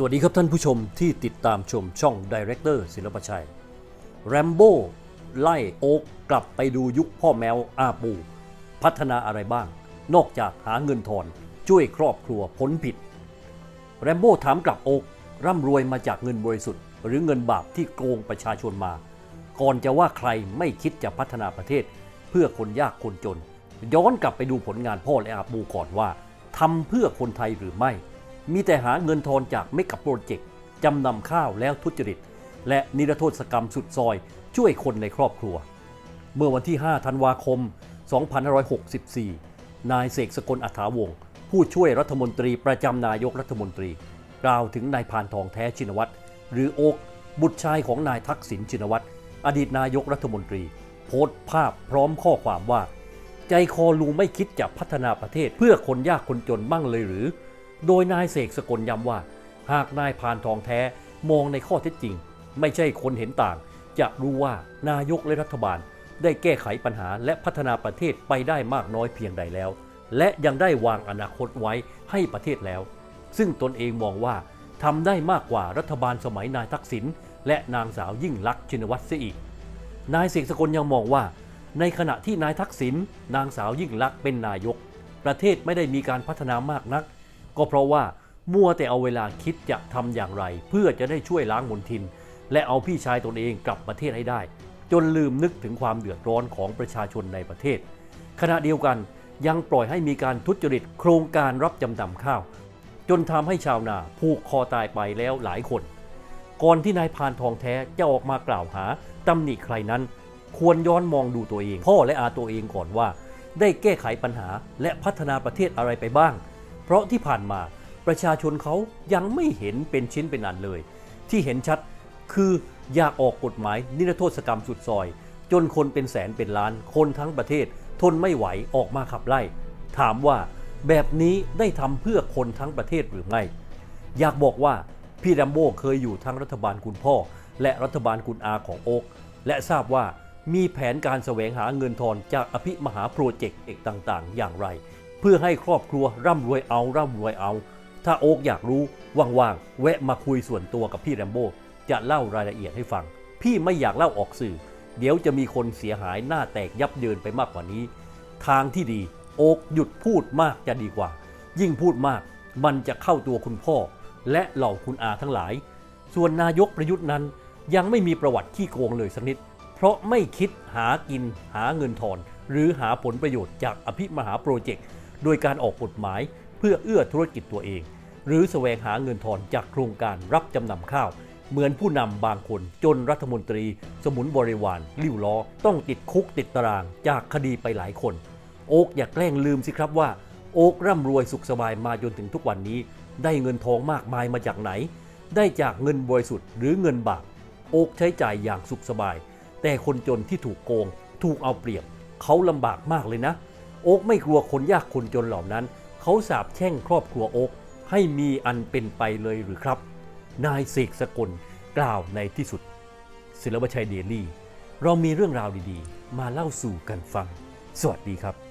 สวัสดีครับท่านผู้ชมที่ติดตามชมช่องดีเรคเตอร์ศิลปชัย แรมโบ้ไล่โอ๊กกลับไปดูยุคพ่อแมวอาปู พัฒนาอะไรบ้าง นอกจากหาเงินทอน ช่วยครอบครัวพ้นผิด แรมโบ้ถามกลับโอ๊กร่ำรวยมาจากเงินบริสุทธิ์ หรือเงินบาปที่โกงประชาชนมา ก่อนจะว่าใครไม่คิดจะพัฒนาประเทศ เพื่อคนยากคนจน ย้อนกลับไปดูผลงานพ่อและอาปูก่อนว่าทำเพื่อคนไทยหรือไม่ มีแต่หาเงินทอนจากเมกะโปรเจกต์จำนำข้าวแล้วทุจริต และนิรโทษกรรมสุดซอย ช่วยคนในครอบครัว เมื่อวันที่ 5 ธันวาคม 2564 นายเสกสกลอัฐาวงศ์ผู้ช่วยรัฐมนตรีประจำนายกรัฐมนตรี กล่าวถึงนายพานทองแท้ชินวัตรหรือโอ๊กบุตรชายของนายทักษิณชินวัตรอดีตนายกรัฐมนตรี โพสต์ภาพพร้อมข้อความว่า ใจคอลุงไม่คิดจะพัฒนาประเทศเพื่อคนยากคนจนบ้างเลยหรือ โดยนายเสกสกลย้ำว่า หากนายพานทองแท้มองในข้อเท็จจริง ไม่ใช่คนเห็นต่าง จะรู้ว่านายกและรัฐบาล ได้แก้ไขปัญหาและพัฒนาประเทศไปได้มากน้อยเพียงใดแล้ว และยังได้วางอนาคตไว้ให้ประเทศแล้ว ซึ่งตนเองมองว่าทำได้มากกว่ารัฐบาลสมัยนายทักษิณและนางสาวยิ่งลักษณ์ชินวัตรเสียอีก นายเสกสกลยังมองว่า ในขณะที่นายทักษิณนางสาวยิ่งลักษณ์เป็นนายก ประเทศไม่ได้มีการพัฒนามากนัก ก็เพราะว่ามัวแต่เอาเวลาคิดจะทำอย่างไร เพื่อจะได้ช่วยล้างมลทิน และเอาพี่ชายตนเองกลับประเทศให้ได้ จนลืมนึกถึงความเดือดร้อนของประชาชนในประเทศ ขณะเดียวกันยังปล่อยให้มีการทุจริตโครงการรับจำนำข้าว จนทำให้ชาวนาผูกคอตายไปแล้วหลายคน ก่อนที่นายพานทองแท้จะออกมากล่าวหาตำหนิใครนั้น ควรย้อนมองดูตัวเอง พ่อและอาตัวเองก่อนว่า ได้แก้ไขปัญหาและพัฒนาประเทศอะไรไปบ้าง เพราะที่ผ่านมาประชาชนเขายังไม่เห็นเป็นชิ้นเป็นอันเลย ที่เห็นชัดคืออยากออกกฎหมายนิรโทษกรรมสุดซอย จนคนเป็นแสนเป็นล้าน คนทั้งประเทศ ทนไม่ไหวออกมาขับไล่ ถามว่าแบบนี้ได้ทำเพื่อคนทั้งประเทศหรือไม่อยากบอกว่าพี่แรมโบ้เคยอยู่ทั้งรัฐบาลคุณพ่อ และรัฐบาลคุณอาของโอ๊กและทราบว่ามีแผนการแสวงหาเงินทอนจากอภิมหาโปรเจกต์เอกต่างๆ อย่างไร เพื่อให้ครอบครัวร่ำรวยเอาร่ำรวยเอา ถ้าโอ๊กอยากรู้ว่างๆแวะมาคุยส่วนตัวกับพี่แรมโบ้จะเล่ารายละเอียดให้ฟัง พี่ไม่อยากเล่าออกสื่อ เดี๋ยวจะมีคนเสียหายหน้าแตกยับเยินไปมากกว่านี้ ทางที่ดีโอ๊กหยุดพูดมากจะดีกว่า ยิ่งพูดมากมันจะเข้าตัวคุณพ่อ และเหล่าคุณอาทั้งหลาย ส่วนนายกประยุทธ์นั้นยังไม่มีประวัติขี้โกงเลยสักนิด เพราะไม่คิดหากินหาเงินทอน หรือหาผลประโยชน์จากอภิมหาโปรเจกต์ โดยการออกกฎหมายเพื่อเอื้อธุรกิจตัวเอง หรือแสวงหาเงินทอนจากโครงการรับจำนำข้าว เหมือนผู้นำบางคนจนรัฐมนตรี สมุนบริวารลิ้วล้อ ต้องติดคุกติดตารางจากคดีไปหลายคน โอ๊กอย่าแกล้งลืมสิครับว่า โอ๊กร่ำรวยสุขสบายมาจนถึงทุกวันนี้ ได้เงินทองมากมายมาจากไหน ได้จากเงินบริสุทธิ์หรือเงินบาปโอ๊กใช้จ่ายอย่างสุขสบาย แต่คนจนที่ถูกโกง ถูกเอาเปรียบ เขาลำบากมากเลยนะ โอ๊กไม่กลัวคนยากคนจนเหล่านั้น เขาสาบแช่งครอบครัวโอ๊กให้มีอันเป็นไปเลยหรือครับ นายเสกสกลกล่าวในที่สุด ศิลปชัยเดลี่ เรามีเรื่องราวดีๆ มาเล่าสู่กันฟัง สวัสดีครับ